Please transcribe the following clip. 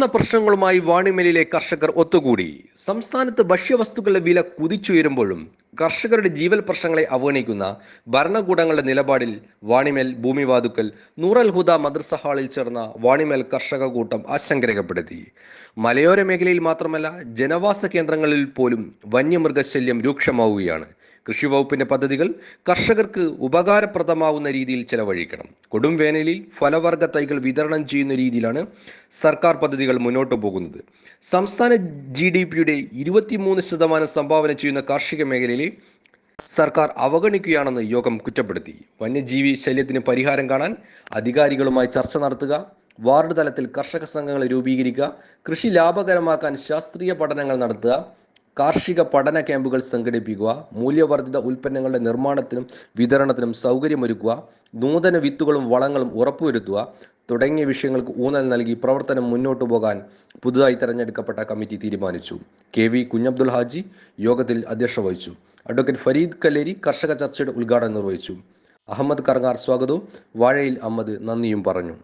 ഉയരുന്ന പ്രശ്നങ്ങളുമായി വാണിമലിലെ കർഷകർ ഒത്തുകൂടി. സംസ്ഥാനത്ത് ഭക്ഷ്യവസ്തുക്കളുടെ വില കുതിച്ചുയരുമ്പോഴും കർഷകരുടെ ജീവൽ പ്രശ്നങ്ങളെ അവഗണിക്കുന്ന ഭരണകൂടങ്ങളുടെ നിലപാടിൽ വാണിമേൽ ഭൂമിവാതുക്കൽ നൂറൽ ഹുദ മദ്രസ ഹാളിൽ ചേർന്ന വാണിമേൽ കർഷക കൂട്ടം ആശങ്ക രേഖപ്പെടുത്തി മലയോര മേഖലയിൽ മാത്രമല്ല ജനവാസ കേന്ദ്രങ്ങളിൽ പോലും വന്യമൃഗശല്യം രൂക്ഷമാവുകയാണ്. കൃഷി വകുപ്പിന്റെ പദ്ധതികൾ കർഷകർക്ക് ഉപകാരപ്രദമാവുന്ന രീതിയിൽ ചെലവഴിക്കണം. കൊടും വേനലിൽ ഫലവർഗ തൈകൾ വിതരണം ചെയ്യുന്ന രീതിയിലാണ് സർക്കാർ പദ്ധതികൾ മുന്നോട്ട് പോകുന്നത്. സംസ്ഥാന ജി ഡി പിയുടെ ഇരുപത്തിമൂന്ന് ശതമാനം സംഭാവന ചെയ്യുന്ന കാർഷിക മേഖലയിലെ സർക്കാർ അവഗണിക്കുകയാണെന്ന് യോഗം കുറ്റപ്പെടുത്തി. വന്യജീവി ശല്യത്തിന് പരിഹാരം കാണാൻ അധികാരികളുമായി ചർച്ച നടത്തുക വാർഡ് തലത്തിൽ കർഷക സംഘങ്ങൾ രൂപീകരിക്കുക കൃഷി ലാഭകരമാക്കാൻ ശാസ്ത്രീയ പഠനങ്ങൾ നടത്തുക കാർഷിക പഠന ക്യാമ്പുകൾ സംഘടിപ്പിക്കുക മൂല്യവർദ്ധിത ഉൽപ്പന്നങ്ങളുടെ നിർമ്മാണത്തിനും വിതരണത്തിനും സൗകര്യമൊരുക്കുക നൂതന വിത്തുകളും വളങ്ങളും ഉറപ്പുവരുത്തുക തുടങ്ങിയ വിഷയങ്ങൾക്ക് ഊന്നൽ നൽകി പ്രവർത്തനം മുന്നോട്ടു പോകാൻ പുതുതായി തെരഞ്ഞെടുക്കപ്പെട്ട കമ്മിറ്റി തീരുമാനിച്ചു. കെ വി കുഞ്ഞബ്ദുൽ ഹാജി യോഗത്തിൽ അധ്യക്ഷ വഹിച്ചു. അഡ്വക്കേറ്റ് ഫരീദ് കല്ലേരി കർഷക ചർച്ചയുടെ ഉദ്ഘാടനം നിർവഹിച്ചു. അഹമ്മദ് കർങ്ങാർ സ്വാഗതവും വാഴയിൽ അഹമ്മദ് നന്ദിയും പറഞ്ഞു.